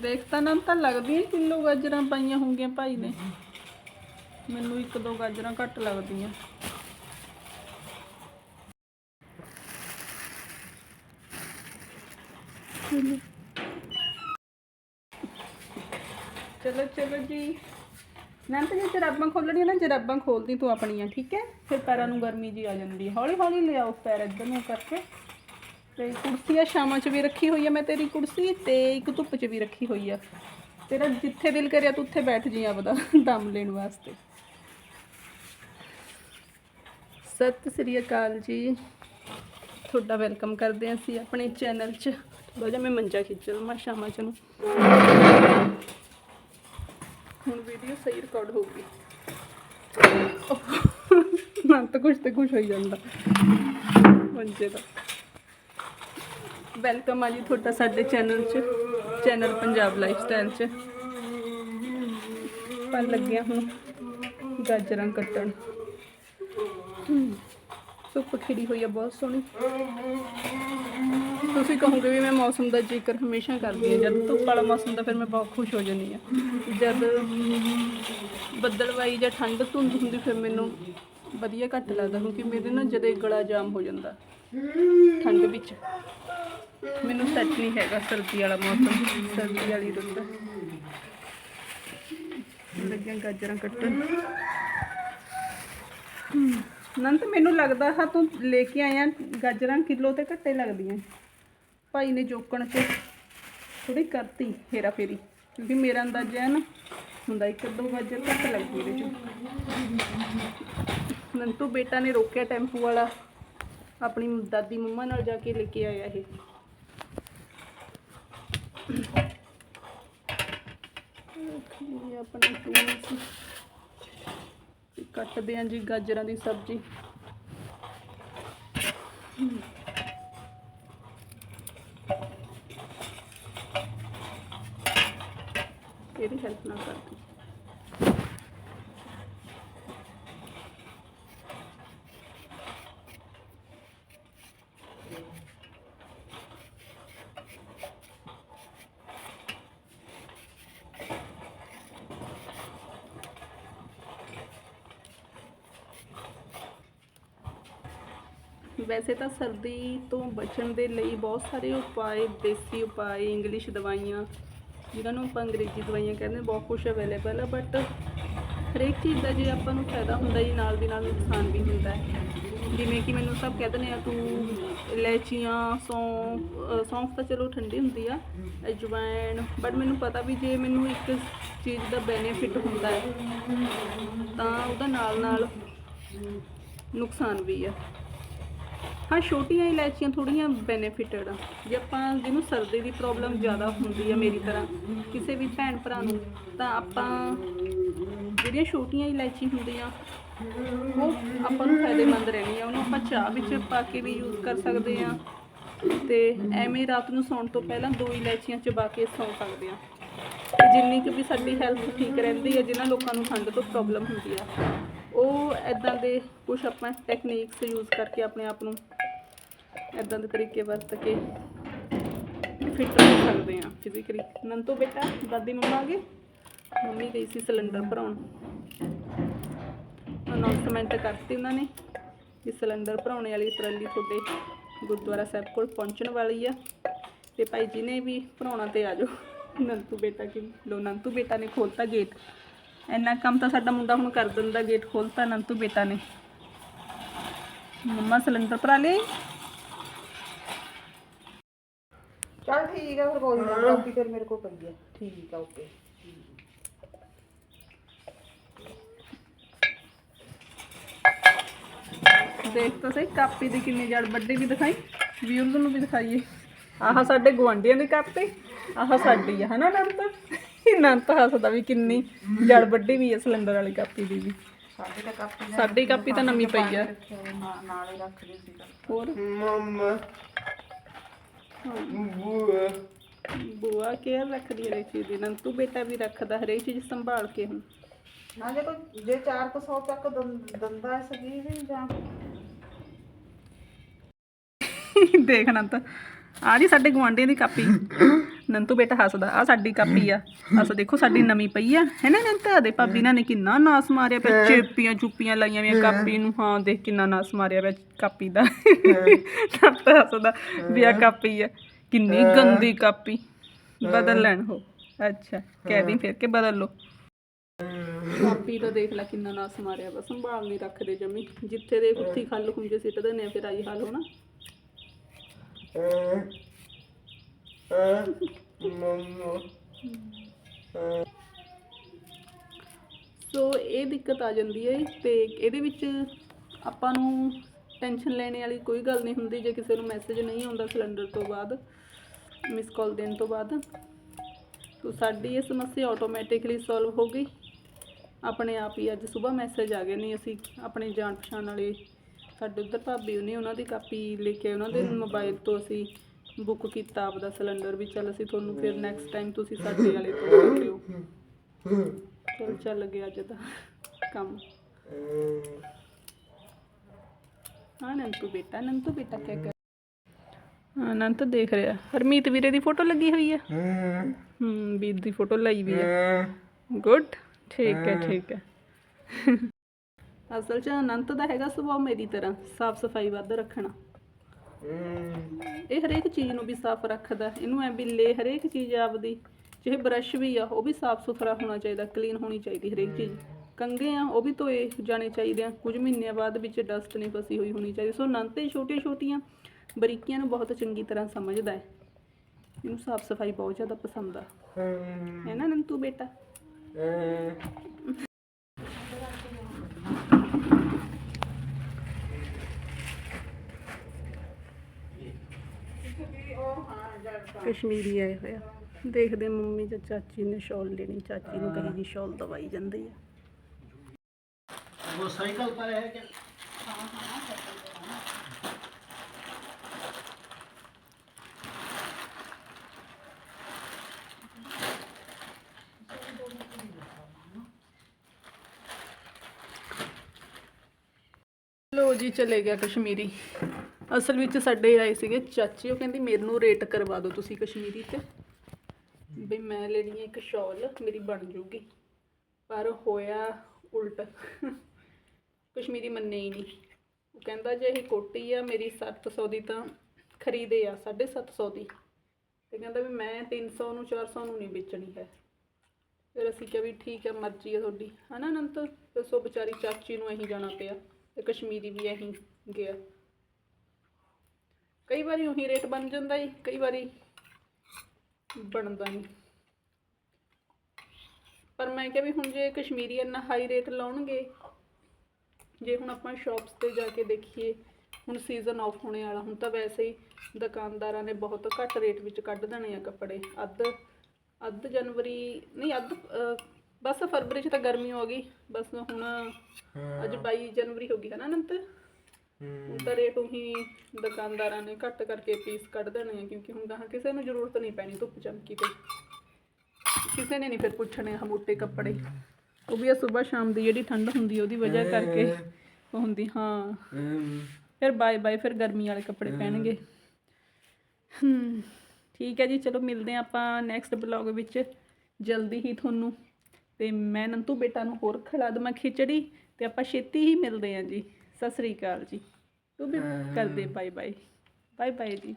ਦੇਖ ਤਾਂ ਤਾਂ ਲੱਗਦੀਆਂ ਕਿਲੋ ਗਾਜਰਾਂ ਪਾਈਆਂ ਹੋਣਗੀਆਂ ਭਾਈ ਨੇ। ਮੈਨੂੰ ਇੱਕ ਦੋ ਗਾਜਰਾਂ ਘੱਟ ਲੱਗਦੀਆਂ। ਚਲੋ। ਚਲੋ ਜੀ। ਮੈਂ ਤਾਂ ਜੇ, ਜਰਾਬਾਂ ਖੋਲਣੀਆਂ ਨਾ, ਜਰਾਬਾਂ ਖੋਲਦੀ ਤੂੰ ਆਪਣੀਆਂ, ਠੀਕ ਹੈ? ਫਿਰ ਪੈਰਾਂ ਨੂੰ ਗਰਮੀ ਜੀ ਆ ਜਾਂਦੀ ਹੈ। ਹੌਲੀ ਹੌਲੀ ਲਿਆਓ ਪੈਰ ਇੱਧਰ ਨੂੰ ਕਰਕੇ। ਤੇ ਕੁਰਸੀ ਆ ਸ਼ਾਮਾਂ 'ਚ ਵੀ ਰੱਖੀ ਹੋਈ ਆ ਮੈਂ ਤੇਰੀ ਕੁਰਸੀ ਤੇ ਇੱਕ ਧੁੱਪ 'ਚ ਵੀ ਰੱਖੀ ਹੋਈ ਆ। ਤੇਰਾ ਜਿੱਥੇ ਦਿਲ ਕਰਿਆ ਤੂੰ ਉੱਥੇ ਬੈਠ ਜੀ ਆਪਦਾ ਦਮ ਲੈਣ ਵਾਸਤੇ। ਸਤਿ ਸ੍ਰੀ ਅਕਾਲ ਜੀ। ਤੁਹਾਡਾ ਵੈਲਕਮ ਕਰਦੇ ਹਾਂ ਅਸੀਂ ਆਪਣੇ ਚੈਨਲ 'ਚ। ਥੋੜਾ ਜਿਹਾ ਮੈਂ ਮੰਜਾ ਖਿੱਚ ਲਵਾਂ ਸ਼ਾਮਾਂ 'ਚ ਨੂੰ। ਹੁਣ ਵੀਡੀਓ ਸਹੀ ਰਿਕਾਰਡ ਹੋਊਗੀ ਨਾ ਤਾਂ ਕੁਝ ਤੇ ਕੁਝ ਹੋਈ ਜਾਂਦਾ। ਮੰਜੇ ਦਾ। ਵੈਲਕਮ ਆ ਜੀ ਤੁਹਾਡਾ ਸਾਡੇ ਚੈਨਲ 'ਚ, ਚੈਨਲ ਪੰਜਾਬ ਲਾਈਫ ਸਟਾਈਲ 'ਚ ਪਰ ਲੱਗਿਆ ਹੁਣ ਗਾਜਰਾਂ ਕੱਟਣ। ਸੁੱਪ ਖਿੜੀ ਹੋਈ ਆ, ਬਹੁਤ ਸੋਹਣੀ। ਤੁਸੀਂ ਕਹੋਗੇ ਵੀ ਮੈਂ ਮੌਸਮ ਦਾ ਜ਼ਿਕਰ ਹਮੇਸ਼ਾ ਕਰਦੀ ਹਾਂ। ਜਦ ਧੁੱਪ ਵਾਲਾ ਮੌਸਮ ਦਾ ਫਿਰ ਮੈਂ ਬਹੁਤ ਖੁਸ਼ ਹੋ ਜਾਂਦੀ ਹਾਂ। ਜਦ ਬੱਦਲਵਾਈ ਜਾਂ ਠੰਡ ਧੁੰਦ ਹੁੰਦੀ, ਫਿਰ ਮੈਨੂੰ ਵਧੀਆ ਘੱਟ ਲੱਗਦਾ, ਕਿਉਂਕਿ ਮੇਰੇ ਨਾ ਜਦੇ ਗਲਾ ਜਾਮ ਹੋ ਜਾਂਦਾ, ਠੰਡ ਵਿੱਚ। ਮੈਨੂੰ ਸੱਚ ਨਹੀਂ ਹੈਗਾ ਸਰਦੀ ਵਾਲਾ ਮੌਸਮ, ਸਰਦੀ ਵਾਲੀ ਰੁੱਤ ਲੱਗਿਆ ਗਾਜਰਾਂ ਕੱਟਣ। ਨੰਤ ਮੈਨੂੰ ਲੱਗਦਾ ਹਾਂ ਤੂੰ ਲੈ ਕੇ ਆਇਆ ਗਾਜਰਾਂ, ਕਿਲੋ ਤੇ ਘੱਟੇ ਲੱਗਦੀਆਂ। ਭਾਈ ਨੇ ਜੋਕਣ ਚ ਥੋੜੀ ਕਰਤੀ ਹੇਰਾ ਫੇਰੀ ਕਿਉਂਕਿ ਮੇਰਾ ਅੰਦਾਜ਼ਾ ਹੈ ਨਾ, ਹੁੰਦਾ ਇੱਕ ਦੋ ਗਾਜਰ ਘੱਟ ਲੱਗਦੀ ਇਹਦੇ ਚ। ਨੰਤੂ ਬੇਟਾ ਨੇ ਰੋਕਿਆ ਟੈਂਪੂ ਵਾਲਾ, ਆਪਣੀ ਦਾਦੀ ਮੰਮਾ ਨਾਲ ਜਾ ਕੇ ਲੈ ਕੇ ਆਇਆ ਇਹ। ਇਹ ਆਪਣਾ ਟੂਲਸ ਕੱਟਦੇ ਆਂ ਜੀ ਗਾਜਰਾਂ ਦੀ ਸਬਜ਼ੀ। ਇਹਦੀ ਹੈਲਪ ਨਾਲ ਕਰਦੀ। ਵੈਸੇ ਤਾਂ ਸਰਦੀ ਤੋਂ ਬਚਣ ਦੇ ਲਈ ਬਹੁਤ ਸਾਰੇ ਉਪਾਅ ਦੇਸੀ ਉਪਾਅ ਇੰਗਲਿਸ਼ ਦਵਾਈਆਂ ਜਿਹਨਾਂ ਨੂੰ ਆਪਾਂ ਅੰਗਰੇਜ਼ੀ ਦਵਾਈਆਂ ਕਹਿੰਦੇ ਹਾਂ, ਬਹੁਤ ਕੁਝ ਅਵੇਲੇਬਲ ਆ ਬਟ ਹਰੇਕ ਚੀਜ਼ ਦਾ ਜੇ ਆਪਾਂ ਨੂੰ ਫਾਇਦਾ ਹੁੰਦਾ ਜੀ ਨਾਲ ਦੀ ਨਾਲ ਨੁਕਸਾਨ ਵੀ ਹੁੰਦਾ ਹੈ। ਜਿਵੇਂ ਕਿ ਮੈਨੂੰ ਸਭ ਕਹਿੰਦੇ ਨੇ ਆ ਤੂੰ ਇਲਾਇਚੀਆਂ ਸੌਂਫ ਸੌਂਫ ਤਾਂ ਚਲੋ ਠੰਡੀ ਹੁੰਦੀ ਆ ਅਜਵਾਇਣ ਬਟ ਮੈਨੂੰ ਪਤਾ ਵੀ ਜੇ ਮੈਨੂੰ ਇੱਕ ਚੀਜ਼ ਦਾ ਬੈਨੀਫਿਟ ਹੁੰਦਾ ਹੈ ਤਾਂ ਉਹਦਾ ਨਾਲ ਨਾਲ ਨੁਕਸਾਨ ਵੀ ਆ। ਹਾਂ, ਛੋਟੀਆਂ ਇਲਾਇਚੀਆਂ ਥੋੜੀਆਂ ਬੈਨੀਫਿਟਡ ਆ। ਜੇ ਆਪਾਂ ਜਿਹਨੂੰ ਸਰਦੀ ਦੀ ਪ੍ਰੋਬਲਮ ਜ਼ਿਆਦਾ ਹੁੰਦੀ ਆ ਮੇਰੀ ਤਰ੍ਹਾਂ, ਕਿਸੇ ਵੀ ਭੈਣ ਭਰਾ ਨੂੰ, ਤਾਂ ਆਪਾਂ ਜਿਹੜੀਆਂ ਛੋਟੀਆਂ ਇਲਾਇਚੀ ਹੁੰਦੀਆਂ, ਉਹ ਆਪਾਂ ਨੂੰ ਫਾਇਦੇਮੰਦ ਰਹਿਣੀ ਆ ਉਹਨੂੰ ਆਪਾਂ ਚਾਹ ਵਿੱਚ ਪਾ ਕੇ ਵੀ ਯੂਜ਼ ਕਰ ਸਕਦੇ ਆ। ਤੇ ਐਵੇਂ ਰਾਤ ਨੂੰ ਸੌਣ ਤੋਂ ਪਹਿਲਾਂ ਦੋ ਇਲਾਇਚੀਆਂ ਚਬਾ ਕੇ ਸੌ ਸਕਦੇ ਆ। ਤੇ ਜਿੰਨੀ ਕੁ ਵੀ ਸਾਡੀ ਹੈਲਥ ਠੀਕ ਰਹਿੰਦੀ ਹੈ ਜਿਨ੍ਹਾਂ ਲੋਕਾਂ ਨੂੰ ਠੰਡ ਤੋਂ ਪ੍ਰੋਬਲਮ ਹੁੰਦੀ ਆ, ਉਹ ਐਦਾਂ ਦੇ ਕੁਝ ਆਪਾਂ ਟੈਕਨੀਕਸ ਯੂਜ਼ ਕਰਕੇ ਆਪਣੇ ਆਪ ਨੂੰ ਐਦਾਂ ਦੇ ਤਰੀਕੇ ਵਰਤ ਕੇ ਫਿੱਟ ਹੋ ਸਕਦੇ ਆ ਫਿਜ਼ੀਕਲੀ ਨੰਤੋ ਬੇਟਾ, ਦਾਦੀ ਮੰਮਾ ਆ ਗਏ। ਮੰਮੀ ਗਈ ਸੀ ਸਿਲੰਡਰ ਭਰਾਉਣ। ਅਨਾਉਂਸਮੈਂਟ ਕਰਤੀ ਉਹਨਾਂ ਨੇ ਕਿ ਸਿਲੰਡਰ ਭਰਾਉਣੇ ਵਾਲੀ ਟਰਾਲੀ ਤੁਹਾਡੇ ਗੁਰਦੁਆਰਾ ਸਾਹਿਬ ਕੋਲ ਪਹੁੰਚਣ ਵਾਲੀ ਆ। ਤੇ ਭਾਈ ਜੀ ਨੇ ਵੀ ਭਰਾਉਣਾ ਤੇ ਆ ਜਾਓ। ਨੰਤੂ ਬੇਟਾ ਕਿ ਲੋ, ਨੰਤੂ ਬੇਟਾ ਨੇ ਖੋਲਤਾ ਗੇਟ ਇੰਨਾ ਕੰਮ ਤਾਂ ਸਾਡਾ ਮੁੰਡਾ ਹੁਣ ਕਰ ਦਿੰਦਾ ਗੇਟ ਖੋਲਤਾ ਨੰਤੂ ਬੇਟਾ ਨੇ। ਮੰਮਾ ਸਿਲੰਡਰ ਭਰਾ ਲਈ ਚਲ ਠੀਕ ਆ ਫਿਰ ਕੋਈ ਨਾ ਕਾਪੀ ਫਿਰ ਮੇਰੇ ਕੋਲ ਪਈ ਹੈ ਠੀਕ ਆ ਓਕੇ। ਦੇਖ ਤਾਂ ਸਹੀ ਕਾਪੀ ਦੀ ਕਿੰਨੀ ਜੜ ਵੱਡੀ ਵੀ ਦਿਖਾਈ ਵਿਊਜ਼ ਨੂੰ ਵੀ ਦਿਖਾਈਏ। ਆਹ ਸਾਡੇ ਗਵਾਂਢੀਆਂ ਦੀ ਕਾਪੀ ਆਹ ਸਾਡੀ ਆ ਹਨਾ ਨੰਤ? ਨੰਤ ਹੱਸਦਾ ਵੀ ਕਿੰਨੀ ਜੜ ਵੱਡੀ ਵੀ ਹੈ ਸਿਲੰਡਰ ਵਾਲੀ ਕਾਪੀ ਦੀ ਵੀ। ਸਾਡੇ ਤਾਂ ਕਾਪੀ ਸਾਡੀ ਕਾਪੀ ਤਾਂ ਨਵੀਂ ਪਈ ਆ। ਨਾਲ ਰੱਖ ਲਈ ਸੀ। ਹੋਰ? Mama. Boa. ਬੁਆ ਕੇਅਰ ਰੱਖਦੀ ਹੈ ਹਰੇਕ ਚੀਜ਼ ਦੀ। ਨੰਤੂ ਬੇਟਾ ਵੀ ਰੱਖਦਾ ਹਰੇਕ ਚੀਜ਼ ਸੰਭਾਲ ਕੇ ਹੁਣ। ਨਾ ਜੇ ਕੋਈ ਜੇ 400 ਤੱਕ ਦੰ- ਦੰਦਾ ਸਗੀ ਵੀ ਜਾਂ ਦੇਖਣਾ ਤਾਂ। ਆ ਜੀ ਸਾਡੇ ਗੁਆਂਢੀਆਂ ਦੀ ਕਾਪੀ। ਨੰਤੂ ਬੇਟਾ ਹੱਸਦਾ ਆ ਸਾਡੀ ਕਾਪੀ ਆ। ਅਸ ਦੇਖੋ ਸਾਡੀ ਨਵੀਂ ਪਈ ਆ। ਹੈ ਨਾ ਨੰਤਾ? ਦੇ ਭਾਬੀ ਨਾਲ ਨੇ ਕਿੰਨਾ ਨਾਸ ਮਾਰਿਆ ਪਿਆ ਚੇਪੀਆਂ ਚੁੱਪੀਆਂ ਲਾਈਆਂ ਵੀਆਂ ਕਾਪੀ ਨੂੰ। ਹਾਂ ਦੇਖ ਕਿੰਨਾ ਨਾਸ ਮਾਰਿਆ ਪਿਆ ਕਾਪੀ ਦਾ। ਨੰਤਾ ਹੱਸਦਾ ਵੀ ਆ ਕਾਪੀ ਆ। ਕਿੰਨੀ ਗੰਦੀ ਕਾਪੀ। ਬਦਲ ਲੈਣ ਹੋ ਅੱਛਾ ਕਹਿ ਦੀ ਫਿਰ ਕੇ ਬਦਲ ਲੋ ਕਾਪੀ ਤਾਂ ਦੇਖ ਲੈ ਕਿੰਨਾ ਨਾਸ ਮਾਰਿਆ ਵਾ ਸੰਭਾਲ ਨਹੀਂ ਰੱਖਦੇ ਜਮੀ। ਜਿੱਥੇ ਦੇ ਉੱਥੀ ਖੱਲ ਖੁੰਝੇ ਸਿੱਟ ਦਿੰਦੇ ਆ ਫਿਰ ਆਈ ਹਾਲ ਹੋਣਾ। ਸੋ ਇਹ ਦਿੱਕਤ ਆ ਜਾਂਦੀ ਹੈ ਤੇ ਇਹਦੇ ਵਿੱਚ ਆਪਾਂ ਨੂੰ ਟੈਨਸ਼ਨ ਲੈਣੇ ਵਾਲੀ ਕੋਈ ਗੱਲ ਨਹੀਂ ਹੁੰਦੀ ਜੇ ਕਿਸੇ ਨੂੰ ਮੈਸੇਜ ਨਹੀਂ ਆਉਂਦਾ ਸਿਲੰਡਰ ਤੋਂ ਬਾਅਦ ਮਿਸ ਕਾਲ ਦੇਣ ਤੋਂ ਬਾਅਦ। ਤੋ ਸਾਡੀ ਇਹ ਸਮੱਸਿਆ ਆਟੋਮੈਟਿਕਲੀ ਸੋਲਵ ਹੋ ਗਈ। ਆਪਣੇ ਆਪ ਹੀ ਅੱਜ ਸਵੇਰ ਮੈਸੇਜ ਆ ਗਏ ਨਹੀਂ ਅਸੀਂ, ਆਪਣੇ ਜਾਣ ਪਛਾਣ ਵਾਲੇ ਸਾਡੇ ਉੱਧਰ ਭਾਬੀ ਉਹਨੇ ਉਹਨਾਂ ਦੀ ਕਾਪੀ ਲੈ ਕੇ ਉਹਨਾਂ ਦੇ ਮੋਬਾਈਲ ਤੋਂ ਅਸੀਂ ਬੁੱਕ ਕੀਤਾ ਆਪਦਾ ਸਿਲੰਡਰ ਵੀ। ਚੱਲ ਅਸੀਂ ਤੁਹਾਨੂੰ ਫਿਰ ਨੈਕਸਟ ਟਾਈਮ ਤੁਸੀਂ ਸਾਡੇ ਵਾਲੇ ਤੋਂ ਕਰ ਲਿਓ ਚਲ ਚੱਲ ਗਿਆ ਅੱਜ ਦਾ ਕੰਮ। ਹਾਂ ਨੰਤੂ ਬੇਟਾ ਨੰਤੂ ਬੇਟਾ ਕੀ ਕਰ ਹਾਂ ਨੰਤ ਦੇਖ ਰਿਹਾ। ਹਰਮੀਤ ਵੀਰੇ ਦੀ ਫੋਟੋ ਲੱਗੀ ਹੋਈ ਹੈ? ਹੂੰ। ਵੀਰ ਦੀ ਫੋਟੋ ਲਾਈ ਵੀ ਹੈ। ਗੁੱਡ ਠੀਕ ਹੈ। ਠੀਕ ਹੈ। ਅਸਲ 'ਚ ਅਨੰਤ ਦਾ ਹੈਗਾ ਸੁਭਾਅ ਮੇਰੀ ਤਰ੍ਹਾਂ, ਸਾਫ਼ ਸਫ਼ਾਈ ਵੱਧ ਰੱਖਣਾ। ਇਹ ਹਰੇਕ ਚੀਜ਼ ਨੂੰ ਵੀ ਸਾਫ਼ ਰੱਖਦਾ ਇਹਨੂੰ ਐ ਬਿੱਲੇ ਹਰੇਕ ਚੀਜ਼ ਆਪਦੀ, ਚਾਹੇ ਬਰਸ਼ ਵੀ ਆ, ਉਹ ਵੀ ਸਾਫ਼ ਸੁਥਰਾ ਹੋਣਾ ਚਾਹੀਦਾ, ਕਲੀਨ ਹੋਣੀ ਚਾਹੀਦੀ ਹਰੇਕ ਚੀਜ਼। ਕੰਗੇ ਆ, ਉਹ ਵੀ ਧੋਏ ਜਾਣੇ ਚਾਹੀਦੇ ਆ। ਕੁਝ ਮਹੀਨਿਆਂ ਬਾਅਦ ਵਿੱਚ ਡਸਟ ਨਹੀਂ ਫਸੀ ਹੋਈ ਹੋਣੀ ਚਾਹੀਦੀ। ਸੋ ਅਨੰਤ ਇਹ ਛੋਟੀਆਂ ਛੋਟੀਆਂ ਬਰੀਕੀਆਂ ਨੂੰ ਬਹੁਤ ਚੰਗੀ ਤਰ੍ਹਾਂ ਸਮਝਦਾ ਹੈ। ਇਹਨੂੰ ਸਾਫ਼ ਸਫ਼ਾਈ ਬਹੁਤ ਜ਼ਿਆਦਾ ਪਸੰਦ ਆ। ਹੈ ਨਾ ਨੰਤੂ ਬੇਟਾ? ਕਸ਼ਮੀਰੀ ਆਏ ਹੋਇਆ ਦੇਖਦੇ ਮੰਮੀ ਜਾਂ ਚਾਚੀ ਨੇ ਸ਼ਾਲ ਲੈਣੀ ਚਾਚੀ ਨੂੰ ਕਹੀ ਜੀ ਸ਼ਾਲ ਦਵਾਈ ਜਾਂਦੀ ਆ वो साइकिल पर है क्या ਲੋ ਜੀ ਚਲੇ ਗਿਆ ਕਸ਼ਮੀਰੀ ਅਸਲ ਵਿੱਚ ਸਾਡੇ ਆਏ ਸੀਗੇ ਚਾਚੀ, ਉਹ ਕਹਿੰਦੀ ਮੇਰੇ ਨੂੰ ਰੇਟ ਕਰਵਾ ਦਿਓ ਤੁਸੀਂ ਕਸ਼ਮੀਰੀ ਤੇ। ਵੀ ਮੈਂ ਲੈਣੀ ਹੈ ਇੱਕ ਸ਼ਾਲ ਮੇਰੀ ਬਣ ਜੂਗੀ। ਪਰ ਹੋਇਆ ਉਲਟ। ਕਸ਼ਮੀਰੀ ਮੰਨੇ ਹੀ ਨਹੀਂ। ਉਹ ਕਹਿੰਦਾ ਜੇ ਇਹ ਕੋਟੀ ਆ ਮੇਰੀ 700 ਦੀ ਤਾਂ ਖਰੀਦੇ ਆ 750 ਦੀ। ਤੇ ਕਹਿੰਦਾ ਵੀ ਮੈਂ 300 ਨੂੰ 400 ਨੂੰ ਨਹੀਂ ਵੇਚਣੀ ਹੈ। ਫਿਰ ਅਸੀਂ ਕਿਹਾ ਵੀ ਠੀਕ ਹੈ ਮਰਜ਼ੀ ਹੈ ਤੁਹਾਡੀ। ਹਨਾ ਅਨੰਤ? ਫਿਰ ਸੋ ਵਿਚਾਰੀ ਚਾਚੀ ਨੂੰ ਅਹੀਂ ਜਾਣਾ ਪਿਆ ਤੇ ਕਸ਼ਮੀਰੀ ਵੀ ਅਹੀਂ ਗਿਆ। ਕਈ ਵਾਰੀ ਉਹੀ ਰੇਟ ਬਣ ਜਾਂਦਾ ਈ ਕਈ ਵਾਰੀ ਬਣਦਾ ਨਹੀਂ। ਪਰ ਮੈਂ ਕਿਹਾ ਵੀ ਹੁਣ ਜੇ ਕਸ਼ਮੀਰੀ ਇੰਨਾ ਹਾਈ ਰੇਟ ਲਾਉਣਗੇ ਜੇ ਹੁਣ ਆਪਾਂ ਸ਼ਾਪਸ ਤੇ ਜਾ ਕੇ ਦੇਖੀਏ ਹੁਣ ਸੀਜ਼ਨ ਆਫ ਹੋਣੇ ਵਾਲਾ ਹੁਣ ਤਾਂ ਵੈਸੇ ਹੀ ਦੁਕਾਨਦਾਰਾਂ ਨੇ ਬਹੁਤ ਘੱਟ ਰੇਟ ਵਿੱਚ ਕੱਢ ਦੇਣੇ ਆ ਕੱਪੜੇ। ਅੱਧ ਅੱਧ ਜਨਵਰੀ ਨਹੀਂ ਅੱਧ ਬਸ ਫਰਵਰੀ 'ਚ ਤਾਂ ਗਰਮੀ ਹੋ ਗਈ। ਬਸ ਹੁਣ ਅੱਜ 22 ਜਨਵਰੀ ਹੋ ਗਈ ਹੈ ਨਾ ਅਨੰਤ? ਹੁਣ ਤਾਂ ਰੇਟ ਉਹੀ ਦੁਕਾਨਦਾਰਾਂ ਨੇ ਘੱਟ ਕਰਕੇ ਪੀਸ ਕੱਢ ਦੇਣੇ ਆ ਕਿਉਂਕਿ ਹੁਣ ਤਾਂ ਕਿਸੇ ਨੂੰ ਜ਼ਰੂਰਤ ਨਹੀਂ ਪੈਣੀ ਧੁੱਪ ਚਮਕੀ ਤੇ। ਕਿਸੇ ਨੇ ਨਹੀਂ ਫਿਰ ਪੁੱਛਣੇ ਆ ਮੋਟੇ ਕੱਪੜੇ। ਉਹ ਵੀ ਆ ਸਵੇਰ ਸ਼ਾਮ ਦੀ ਜਿਹੜੀ ਠੰਡ ਹੁੰਦੀ ਆ, ਉਹਦੀ ਵਜ੍ਹਾ ਕਰਕੇ ਉਹ ਹੁੰਦੀ ਹਾਂ। ਫਿਰ ਬਾਏ ਬਾਏ ਫਿਰ ਗਰਮੀ ਵਾਲੇ ਕੱਪੜੇ ਪਹਿਨਗੇ। ਹਮ ਠੀਕ ਹੈ ਜੀ ਚਲੋ ਮਿਲਦੇ ਹਾਂ ਆਪਾਂ ਨੈਕਸਟ ਬਲੌਗ ਵਿੱਚ ਜਲਦੀ ਹੀ ਤੁਹਾਨੂੰ। ਤੇ ਮੈਂ ਨੰਤੂ ਬੇਟਾ ਨੂੰ ਹੋਰ ਖਿਲਾ ਦੇਵਾਂ ਖਿਚੜੀ ਤੇ ਆਪਾਂ ਛੇਤੀ ਹੀ ਮਿਲਦੇ ਹਾਂ ਜੀ। ਸਤਿ ਸ੍ਰੀ ਅਕਾਲ ਜੀ। ਤੂੰ ਵੀ ਕਰਦੇ ਬਾਏ ਬਾਏ ਬਾਏ ਬਾਏ ਜੀ